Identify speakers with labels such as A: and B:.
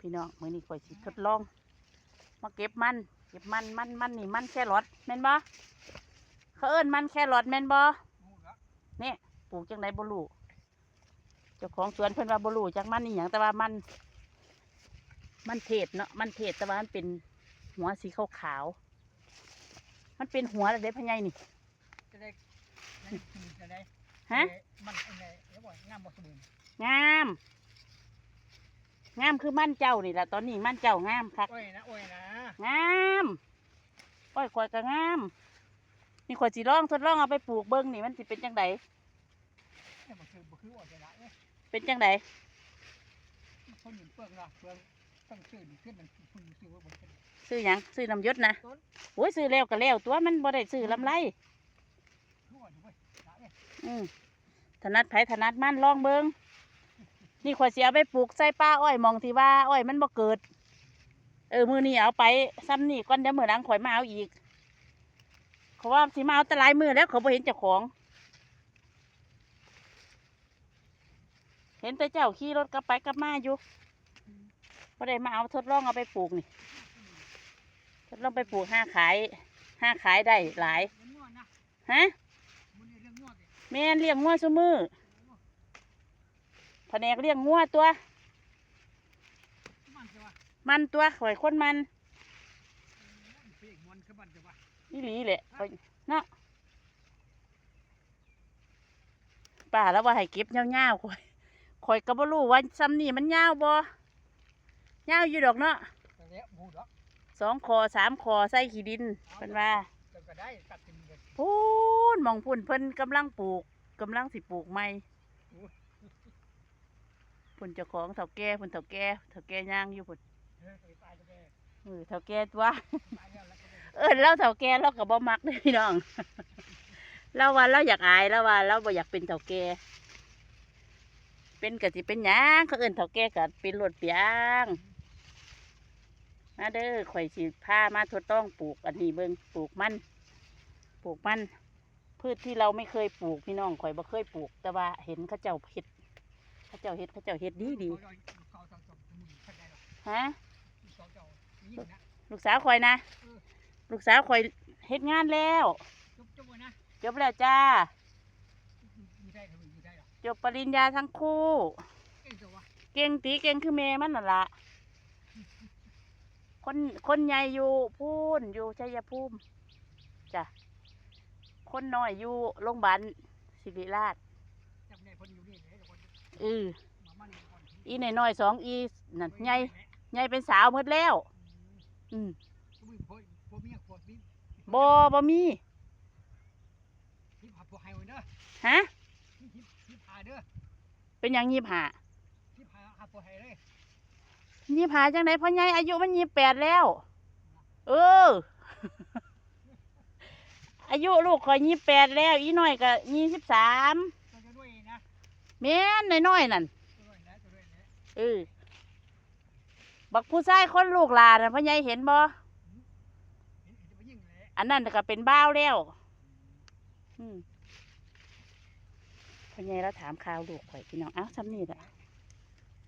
A: พี่น้องมื้อนี้ข่อยสิทดลอง มาเก็บมัน เก็บมันมันมันนี่มันแครอทแม่นบ่เขาเอิ้นมันแครอทแม่นบ่เนี่ยปลูกจังไดบ่รู้เจ้าของสวนเพิ่นว่าบ่รู้จักมันนี่หยังแต่ว่ามัน มันเทศเนาะมันเทศแต่ว่ามันเป็นหัวสีขาวๆมันเป็นหัวอะไรพะไยนี่
B: จะได้นั่นคือจะได้
A: ฮะ
B: มันอะไรแล้วบ่งามบ่สมบูรณ์
A: งามงามคือมันเจ้านี่แหละตอนนี้มันเจ้างามคัก
B: โอ้ยนะโอ้ยนะ
A: งามอ้อยข่อยก็งามนี่ข่อยสิลองทดลองเอาไปปลูกเบิ้งนี่มันสิเป็นจังได
B: เนี่ยบ่คือบ่คือว่าจะละเอ้ย
A: เป็นจังได
B: คนหนึ่งเปลืองละเปลืองต้องชื่อนี่ขึ้นมันคุณชื่อว่าบ่เป็น
A: ซื้อหยังซื้อน้ำยศนะ
B: ต้น
A: โอ้ยซื้อแล้วก็แล้วตัวมันบ่ได้ซื้อลำไร
B: คือว่าอยู่เว้ยละเอ้ย
A: อืมถนัดไผถนัดมันลองเบิ้ง นี่ข่อยสิเอาไปปลูกใส่ป้าอ้อยมองที่ว่าอ้อยมันบ่เกิด เออมือนี้เอาไปซ้ำนี่ก่อนเดี๋ยวมือหลังข่อยมาเอาอีกเขาว่าสิมาเอาแตหลายมือแล้วเขาบ่เห็นเจ้าของ เห็นแต่เจ้าขี่รถกลับไปกลับมาอยู่บ่ได้มาเอาทดลองเอาไปปลูกนี่ทดลองไปปลูกห้าขายห้าขายได้หลาย
B: เรื่องงวดนะ
A: ฮะ
B: มันนี่เรื่องงวดดิ
A: แม่นเลี้ยงงัวซุมือ แผนกเลี้ยงงัวตัว
B: มันจะว่า
A: มันตัวข่อยคนมัน
B: เปีกมันคือมันจะว่า
A: นี่หลีแหละข่อยเนาะป่าแล้วว่าให้เก็บยาวๆข่อยข่อยก็บ่รู้ว่าซ้ำนี่มันยาวบ่ยาวอยู่ดอกเนาะ
B: แต่แล้วบูดอก
A: สองคอสามคอใส่ขี้ดินเป็นว่า
B: เดี๋ยวก็ได้ตัดกินเลย
A: พูนหมองพุ่นเพิ่นกำลังปลูกกำลังสิปลูกใหม่ พุ่นเจ้าของเฒ่าแก่พุ่นเฒ่าแก่เฒ่าแก่ย่างอยู่พุ่น
B: เออไปตายก็ได้
A: เออเฒ่าแก่ตัว
B: ตายแล้วแล้วก็ได้
A: เออเราเฒ่าแก่เราก็บ่มักเด้อพี่น้องเราว่าเราอยากอายเราว่าเราบ่อยากเป็นเฒ่าแก่เป็นก็สิเป็นหยังเขาเอิ้นเฒ่าแก่ก็เป็นรถเปียงมาเด้อข่อยสิพามาทดลองปลูกอันนี้เบิ่งปลูกมันปลูกมันพืชที่เราไม่เคยปลูกพี่น้องข่อยบ่เคยปลูก แต่ว่าเห็นเขาเจ้าเฮ็ด เขาเจ้าเฮ็ดเขาเจ้าเฮ็ดดีดี
B: เขาเขาเขาเขามึงเข้าใจหรอ
A: ฮะ
B: เขาเจ้ายิ่งนะ
A: ลูกสาวข่อยนะ
B: เออ
A: ลูกสาวข่อยเฮ็ดงานแล้ว
B: จุ๊บจุ๊บนะ
A: จบแล้วจ้า
B: มีได้หรือมีได้หรอ
A: จบปริญญาทั้งคู่
B: เอ้ยตัววะ
A: เก่งตีเก่งคือแม่มันนั่นละคนคนใหญ่อยู่พูนอยู่ชัยภูมิจ้ะคนน้อยอยู่โรงพยาบาลศิริราช
B: จำได้คนอยู่นี่เลยคน
A: เออ
B: มามันก่อน
A: อีหน่อยๆสองอีนั่นใหญ่ใหญ่เป็นสาวหมดแล้ว อืม
B: อุ้ยพ่อพ่อเมียพ่อพี่
A: บ่บ่มี
B: พี่พาพ่อให้ไว้เด้อ
A: ฮะ
B: พี่พี่พี่พาเด้อ
A: เป็นหยังยีบหา
B: พี่พาหาพ่อให้เลย
A: ยีบหาจังไดพ่อใหญ่อายุมันยีบแปดแล้ว เออ อายุลูกข่อยยี่แปดแล้ว อีน้อยก็ยี่สิบสาม
B: ตัวจะด้วยนะ
A: แม่นน้อยๆนั่นเออบักผู้ชายคนลูกหลานน่ะพ่อใหญ่เห็นบ่
B: เห็นจะไปยิ่งเลย
A: อันนั้นก็เป็นบ้าวแล้วพ่อใหญ่เราถามข่าวลูกข่อยพี่น้องเอ้าซ้ำนี่แหละ